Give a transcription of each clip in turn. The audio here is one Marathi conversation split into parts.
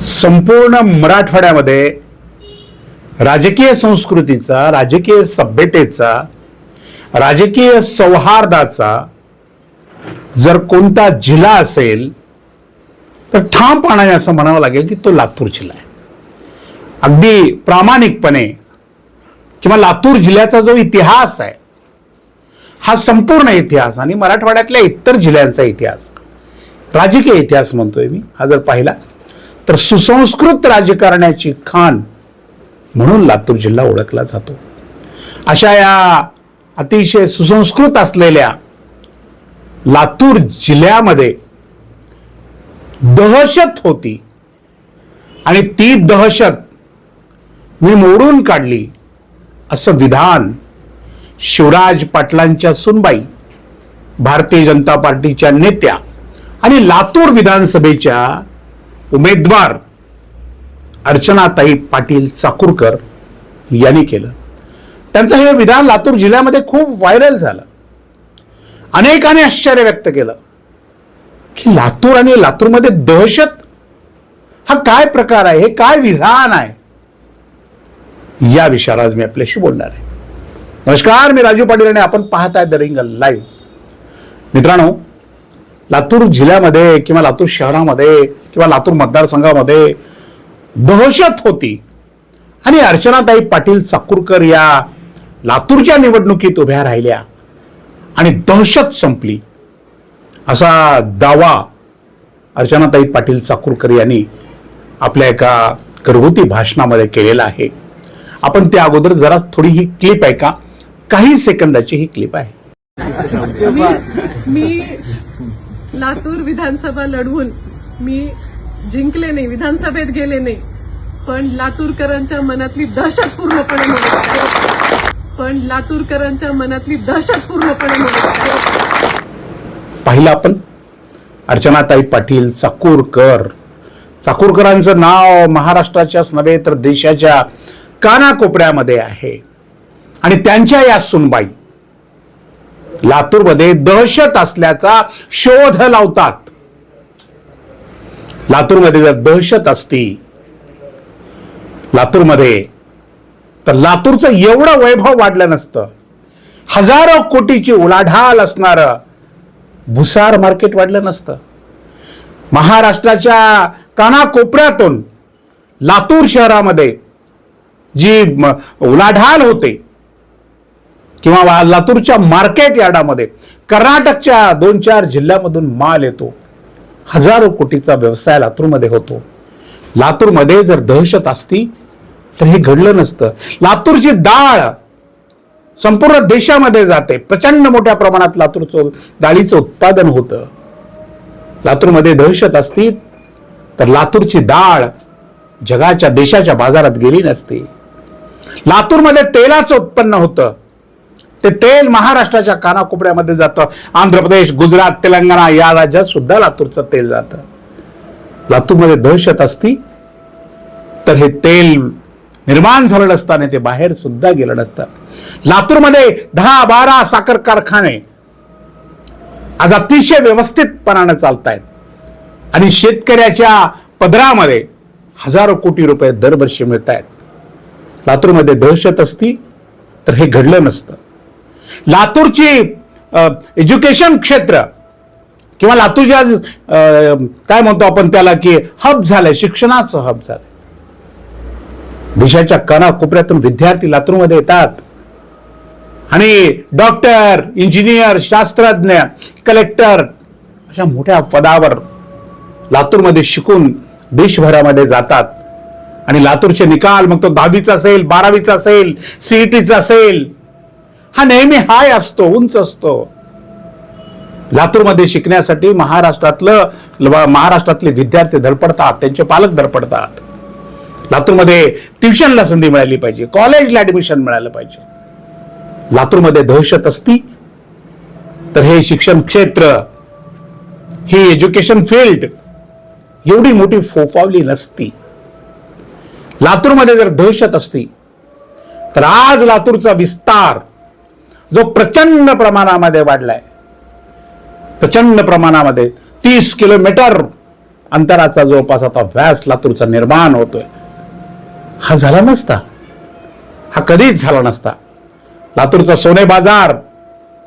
संपूर्ण मराठवाड्यामध्ये राजकीय संस्कृतीचा राजकीय सभ्यतेचा राजकीय सौहार्दाचा जर कोणता जिल्हा असेल तर ठामपणाने असं म्हणावं लागेल की तो लातूर जिल्हा आहे. अगदी प्रामाणिकपणे किंवा लातूर जिल्ह्याचा जो इतिहास आहे हा संपूर्ण इतिहास आणि मराठवाड्यातल्या इतर जिल्ह्यांचा इतिहास राजकीय इतिहास म्हणतोय मी हा जर पाहिला तर सुसंस्कृत राजकारण्याची खाण म्हणून लातूर जिल्हा ओळखला जातो. अशा या अतिशय सुसंस्कृत असलेल्या लातूर जिल्ह्यामध्ये दहशत होती. आणि ती दहशत मी मोडून काढली असं विधान शिवराज पाटलांच्या सुनबाई भारतीय जनता पार्टीच्या नेत्या आणि लातूर विधानसभेच्या उमेदवार अर्चनाताई पाटील चाकूरकर यांनी केलं. त्यांचं हे विधान लातूर जिल्ह्यामध्ये खूप व्हायरल झालं. अनेकाने आश्चर्य व्यक्त केलं की लातूर आणि लातूरमध्ये दहशत हा काय प्रकार आहे? हे काय विधान आहे? या विषयावर आज मी आपल्याशी बोलणार आहे. नमस्कार मी राजू पाटील आणि आपण पाहताय द रिंग लाईव्ह. मित्रांनो लातूर जिल्ह्यामध्ये किंवा लातूर शहरामध्ये किंवा लातूर मतदारसंघामध्ये दहशत होती. आणि अर्चनाताई पाटील चाकूरकर या लातूरच्या निवडणुकीत उभ्या राहिल्या. आणि दहशत संपली. असा दावा अर्चनाताई पाटील चाकूरकर यांनी आपल्या एका घरगुती भाषणामध्ये केलेला आहे. आपण त्या अगोदर जरा थोडी ही क्लिप आहे का? काही सेकंदाची ही क्लिप आहे. मी मी लातूर विधानसभा लढवून मी जिंकले नाही विधानसभेत गेले नाही पण लातूरकरांच्या मनातली दहशत पूर्णपणे पण लातूरकरांच्या मनातली दहशत पूर्णपणे पाहिलं आपण? अर्चनाताई पाटील चाकूरकर. चाकूरकरांचं नाव महाराष्ट्राच्याच नव्हे तर देशाच्या कानाकोपऱ्यामध्ये आहे. आणि त्यांच्या या सुनबाई लातूरमध्ये दहशत असल्याचा शोध लावतात. लातूरमध्ये जर दहशत असती लातूरमध्ये तर लातूरचं एवढं वैभव वाढलं नसतं. हजारो कोटीची उलाढाल असणारं भुसार मार्केट वाढलं नसतं. महाराष्ट्राच्या कानाकोपऱ्यातून लातूर शहरामध्ये जी उलाढाल होते किंवा लातूरच्या मार्केट यार्डामध्ये कर्नाटकच्या दोन चार जिल्ह्यामधून माल येतो. हजारो कोटीचा व्यवसाय लातूरमध्ये होतो. लातूरमध्ये जर दहशत असती तर हे घडलं नसतं. लातूरची डाळ संपूर्ण देशामध्ये जाते. प्रचंड मोठ्या प्रमाणात लातूरचं डाळीचं उत्पादन होतं. लातूरमध्ये दहशत असती तर लातूरची डाळ जगाच्या देशाच्या बाजारात गेली नसती. लातूरमध्ये तेलाचं उत्पन्न होतं. ते तेल महाराष्ट्राच्या कानाकोपऱ्यामध्ये जातं. आंध्र प्रदेश गुजरात तेलंगणा या राज्यात सुद्धा लातूरचं तेल जातं. लातूरमध्ये दहशत असती तर हे तेल निर्माण झालं नसताना ते बाहेर सुद्धा गेलं नसतं. लातूरमध्ये दहा बारा साखर कारखाने आज अतिशय व्यवस्थितपणानं चालत आहेत आणि शेतकऱ्याच्या पदरामध्ये हजारो कोटी रुपये दरवर्षी मिळत आहेत लातूरमध्ये दहशत असती तर हे घडलं नसतं. लातूरची एज्युकेशन क्षेत्र किंवा लातूरच्या आज, काय म्हणतो आपण त्याला की हब झालंय शिक्षणाचं हब झालंय. देशाच्या कानाकोपऱ्यातून विद्यार्थी लातूरमध्ये येतात. आणि डॉक्टर इंजिनियर शास्त्रज्ञ कलेक्टर अशा मोठ्या पदावर लातूरमध्ये शिकून देशभरामध्ये जातात. आणि लातूरचे निकाल मग तो दहावीचा असेल बारावीचा असेल सीईटीचा असेल हा नेहमी हाय असतो उंच असतो. लातूरमध्ये शिकण्यासाठी महाराष्ट्रातलं महाराष्ट्रातले विद्यार्थी धडपडतात त्यांचे पालक धडपडतात. लातूरमध्ये ट्युशनला संधी मिळाली पाहिजे कॉलेजला ऍडमिशन मिळालं पाहिजे. लातूरमध्ये दहशत असती तर हे शिक्षण क्षेत्र ही एज्युकेशन फील्ड एवढी मोठी फोफावली नसती. लातूरमध्ये जर दहशत असती तर आज लातूरचा विस्तार जो प्रचंड प्रमाणामध्ये वाढलाय. प्रचंड प्रमाणामध्ये तीस किलोमीटर अंतराचा जवळपास आता व्यास लातूरचा निर्माण होतोय. हा झाला नसता. हा कधीच झाला नसता. लातूरचा सोने बाजार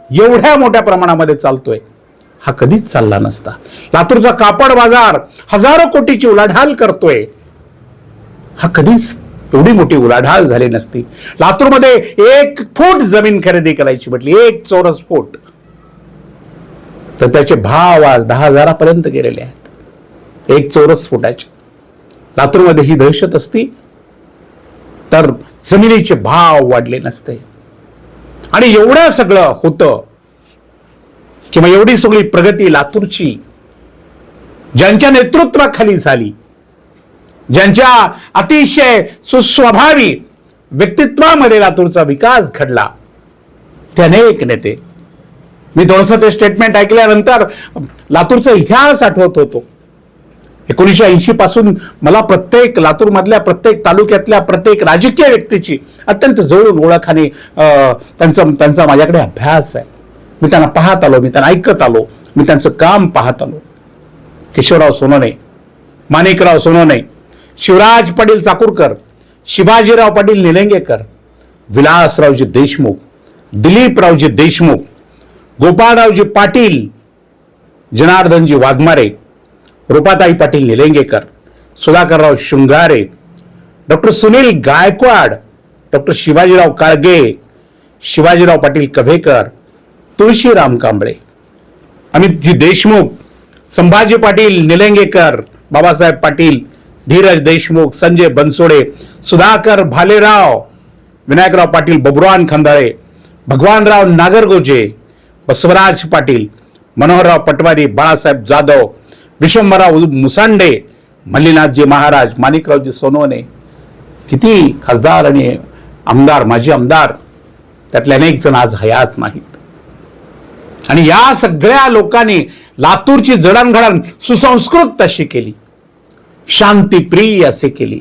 एवढ्या मोठ्या प्रमाणामध्ये चालतोय. हा कधीच चालला नसता. लातूरचा कापड बाजार हजारो कोटीची उलाढाल करतोय. हा कधीच एवढी मोठी उलाढाल झाली नसती. लातूरमध्ये एक फूट जमीन खरेदी करायची म्हटली एक चौरस फूट. तर त्याचे भाव आज दहा हजारापर्यंत गेलेले आहेत. एक चौरस फुटाचे. लातूरमध्ये ही दहशत असती तर जमिनीचे भाव वाढले नसते. आणि एवढं सगळं होतं किंवा एवढी सगळी प्रगती लातूरची ज्यांच्या नेतृत्वाखाली झाली ज्यांच्या अतिशय सुस्वभावी व्यक्तित्वामध्ये लातूरचा विकास घडला. ते अनेक नेते. मी थोडंसं ते स्टेटमेंट ऐकल्यानंतर लातूरचा इतिहास आठवत होतो. एकोणीसशे ऐंशी पासून मला प्रत्येक लातूरमधल्या प्रत्येक तालुक्यातल्या प्रत्येक राजकीय व्यक्तीची अत्यंत जवळून ओळख आणि त्यांचा त्यांचा माझ्याकडे अभ्यास आहे. मी त्यांना पाहत आलो मी त्यांना ऐकत आलो मी त्यांचं काम पाहत आलो. Kishorrao Sonawane Manikrao Sonawane Shivraj Patil Chakurkar Shivajirao Patil Nilangekar Vilasraoji Deshmukh Dilipraoji Deshmukh Gopalraoji Patil Janardanji Waghmare Rupatai Patil Nilangekar Sudhakarrao Shrungare doctor Sunil Gaikwad doctor Shivajirao Kalge Shivajirao Patil Kavhekar Tulshiram Kamble Amitji Deshmukh Sambhaji Patil Nilangekar Babasaheb Patil Dheeraj Deshmukh Sanjay Bansode Sudhakar Bhalerao Vinayakrao Patil Baburan Khandale Bhagwanrao Nagargoje Basavraj Patil Manoharrao Patwari Balasaheb Jadhav Vishwambharrao Musande Mallinathji Maharaj Manikraoji Sonawane. किती खासदार आणि आमदार माजी आमदार त्यातले अनेक जण आज हयात नाहीत. आणि या सगळ्या लोकांनी लातूरची जडणघडण सुसंस्कृत तशी केली. शांतीप्रिय असे केली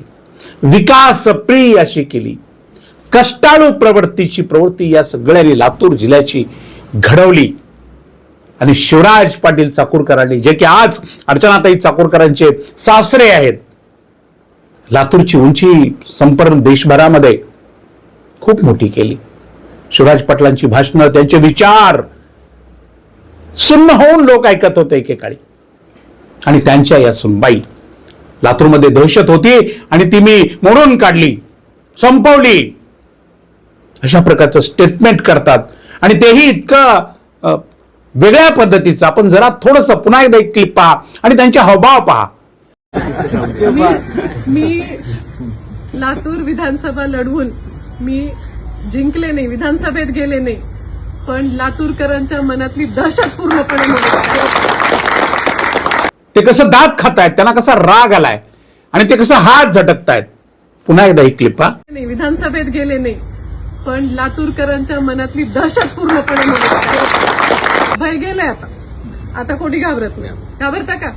विकासप्रिय अशी केली. कष्टाळू प्रवृत्तीची प्रवृत्ती या सगळ्यांनी लातूर जिल्ह्याची घडवली. आणि शिवराज पाटील चाकूरकरांनी जे की आज अर्चनाताई चाकूरकरांचे सासरे आहेत लातूरची उंची संपूर्ण देशभरामध्ये खूप मोठी केली. शिवराज पाटलांची भाषणं त्यांचे विचार सुन्न होऊन लोक ऐकत होते एकेकाळी. आणि त्यांच्या या सुनबाई लातूरमध्ये दहशत होती आणि ती मी मोडून काढली संपवली. अशा प्रकारचं स्टेटमेंट करतात. आणि तेही इतकं वेगळ्या पद्धतीचं. आपण जरा थोडस पुन्हा एकदा एक क्लिप पहा आणि त्यांचे हावभाव पहा. मी मी लातूर विधानसभा लढवून मी जिंकले नाही विधानसभेत गेले नाही पण लातूरकरांच्या मनातली दहशत पूर्णपणे ते कसं दात खातायत त्यांना कसा राग आलाय आणि ते कसं हात झटकतायत. पुन्हा एकदा ही क्लिप नाही विधानसभेत गेले नाही पण लातूरकरांच्या मनातली दहशत पूर्णपणे. भय गेले आता. आता कोणी घाबरत नाही. घाबरता का?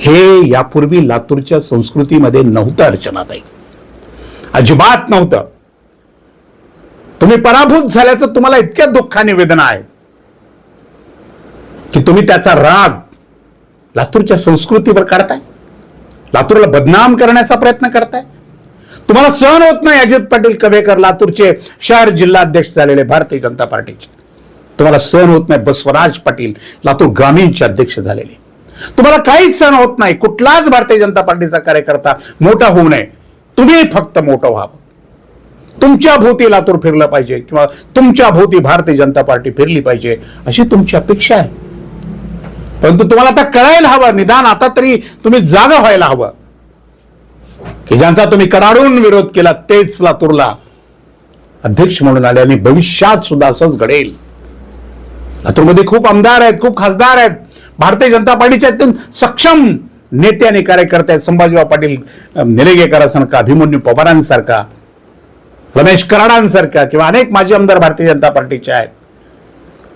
हे यापूर्वी लातूरच्या संस्कृतीमध्ये नव्हतं अर्चनाताई अजिबात नव्हतं. तुम्ही पराभूत झाल्याचं तुम्हाला इतक्या दुःखाने वेदना आहेत. की तुम्ही त्याचा राग लातूरच्या संस्कृतीवर काढताय? लातूरला बदनाम करण्याचा प्रयत्न करताय? तुम्हाला सहन होत नाही अजित पाटील कवेकर लातूरचे शहर जिल्हाध्यक्ष झालेले भारतीय जनता पार्टीचे. तुम्हाला सहन होत नाही बसवराज पाटील लातूर ग्रामीणचे अध्यक्ष झालेले. तुम्हाला काहीच सहन होत नाही. कुठलाच भारतीय जनता पार्टीचा कार्यकर्ता मोठा होऊ नये. तुम्ही फक्त मोठं व्हावं. तुमच्या भोवती लातूर फिरलं पाहिजे किंवा तुमच्या भोवती भारतीय जनता पार्टी फिरली पाहिजे अशी तुमची अपेक्षा आहे. परंतु तुम्हाला आता कळायला हवं निदान आता तरी तुम्ही जागा व्हायला हवं. की ज्यांचा तुम्ही कडाडून विरोध केला तेच लातूरला अध्यक्ष म्हणून आले आणि भविष्यात सुद्धा असंच घडेल. लातूरमध्ये खूप आमदार आहेत खूप खासदार आहेत. भारतीय जनता पार्टीचे अत्यंत सक्षम नेते आणि कार्यकर्ते आहेत. संभाजीराव पाटील अं, अभिमन्यू पवारांसारखा रमेश कराडांसारखा किंवा अनेक माजी आमदार भारतीय जनता पार्टीचे आहेत.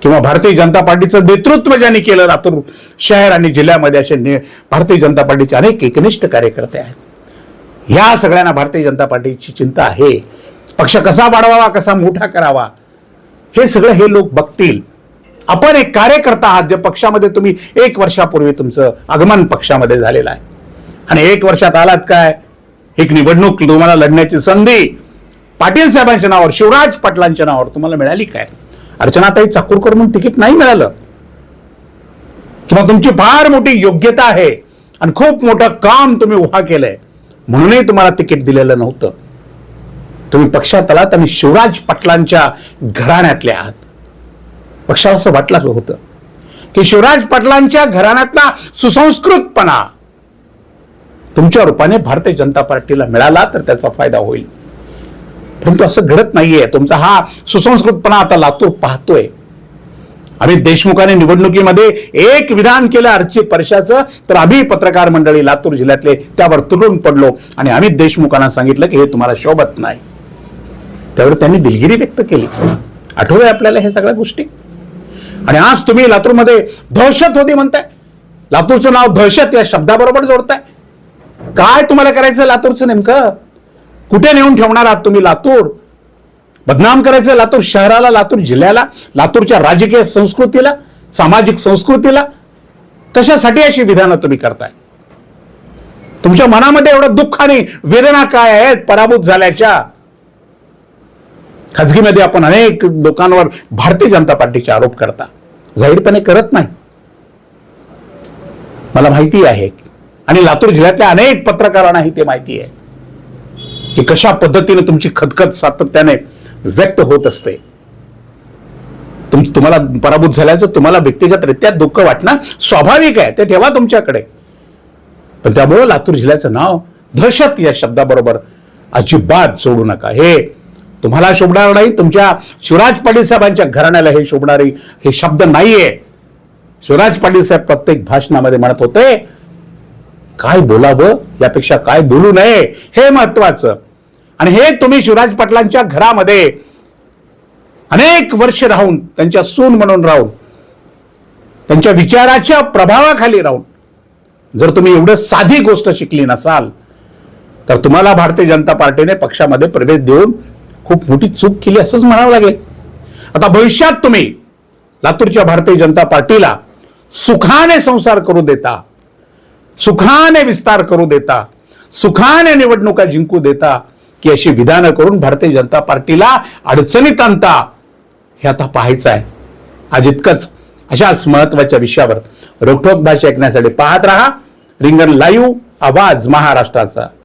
किंवा भारतीय जनता पार्टीचं नेतृत्व ज्यांनी केलं लातूर शहर आणि जिल्ह्यामध्ये असे भारतीय जनता पार्टीचे अनेक एकनिष्ठ कार्यकर्ते आहेत. ह्या सगळ्यांना भारतीय जनता पार्टीची चिंता आहे. पक्ष कसा वाढवावा कसा मोठा करावा हे सगळं हे लोक बघतील. आपण एक कार्यकर्ता आहात जे पक्षामध्ये तुम्ही एक वर्षापूर्वी तुमचं आगमन पक्षामध्ये झालेलं आहे. आणि एक वर्षात आलात काय? एक निवडणूक तुम्हाला लढण्याची संधी. पाटील साहेबांच्या नावावर शिवराज पाटलांच्या नावावर तुम्हाला मिळाली काय? अर्चनाताई चाकूरकर म्हणून तिकीट नाही मिळालं. किंवा तुमची फार मोठी योग्यता आहे आणि खूप मोठं काम तुम्ही उभा केलंय. म्हणूनही तुम्हाला तिकीट दिलेलं नव्हतं. तुम्ही पक्षात आलात आणि शिवराज पाटलांच्या घराण्यातले आहात. पक्षाला असं वाटलं होतं की शिवराज पाटलांच्या घराण्यातला सुसंस्कृतपणा तुमच्या रूपाने भारतीय जनता पार्टीला मिळाला तर त्याचा फायदा होईल. परंतु असं घडत नाहीये. तुमचा हा सुसंस्कृतपणा आता लातूर पाहतोय. अमित देशमुखाने निवडणुकीमध्ये एक विधान केलं अर्ची परशाचं तर आम्ही पत्रकार मंडळी लातूर जिल्ह्यातले त्यावर तुटून पडलो आणि अमित देशमुखांना सांगितलं की हे तुम्हाला शोभत नाही. त्यावर त्यांनी दिलगिरी व्यक्त केली. आठवतंय आपल्याला हे सगळ्या गोष्टी? आणि आज तुम्ही लातूरमध्ये दहशत होती म्हणताय. लातूरचं नाव दहशत या शब्दाबरोबर जोडताय. काय तुम्हाला करायचं लातूरचं नेमकं? कुठे नेऊन ठेवणार आहात तुम्ही लातूर? बदनाम करायचं लातूर शहराला लातूर जिल्ह्याला लातूरच्या राजकीय संस्कृतीला सामाजिक संस्कृतीला? कशासाठी अशी विधानं तुम्ही करताय? तुमच्या मनामध्ये एवढं दुःख आणि वेदना काय आहेत पराभूत झाल्याच्या? खाजगीमध्ये आपण अनेक लोकांवर भारतीय जनता पार्टीचे आरोप करता. जाहीरपणे करत नाही. मला माहिती आहे. आणि लातूर जिल्ह्यातल्या अनेक पत्रकारांनाही ते माहिती आहे. की कशा पद्धतीने तुमची खदखद सातत्याने व्यक्त होत असते. तुम तुम्हाला पराभूत झाल्याचं तुम्हाला व्यक्तिगतरित्या दुःख वाटणं स्वाभाविक आहे ते ठेवा तुमच्याकडे. पण त्यामुळं लातूर जिल्ह्याचं नाव दहशत या शब्दाबरोबर अजिबात जोडू नका. हे तुम्हाला शोभणार नाही तुमच्या शिवराज पाटील साहेबांच्या घराण्याला हे शोभणारी हे शब्द नाहीये. शिवराज पाटील साहेब प्रत्येक भाषणामध्ये म्हणत होते काय बोलावं यापेक्षा काय बोलू नये हे महत्वाचं आणि हे तुम्ही शिवराज पाटलांच्या घरामध्ये अनेक वर्ष राहून त्यांच्या सून म्हणून राहून त्यांच्या विचाराच्या प्रभावाखाली राहून जर तुम्ही एवढं साधी गोष्ट शिकली नसाल तर तुम्हाला भारतीय जनता पार्टीने पक्षामध्ये प्रवेश देऊन खूप मोठी चूक केली असंच म्हणावं लागेल. आता भविष्यात तुम्ही लातूरच्या भारतीय जनता पार्टीला सुखाने संसार करू देता सुखाने विस्तार करू देता सुखाने निवडणुका जिंकू देता की अशी विधानं करून भारतीय जनता पार्टीला अडचणीत आणता हे आता पाहायचं आहे. आज इतकंच. अशाच महत्त्वाच्या विषयावर रोखोक भाषा ऐकण्यासाठी पाहत राहा. रिंगण लाईव्ह आवाज महाराष्ट्राचा.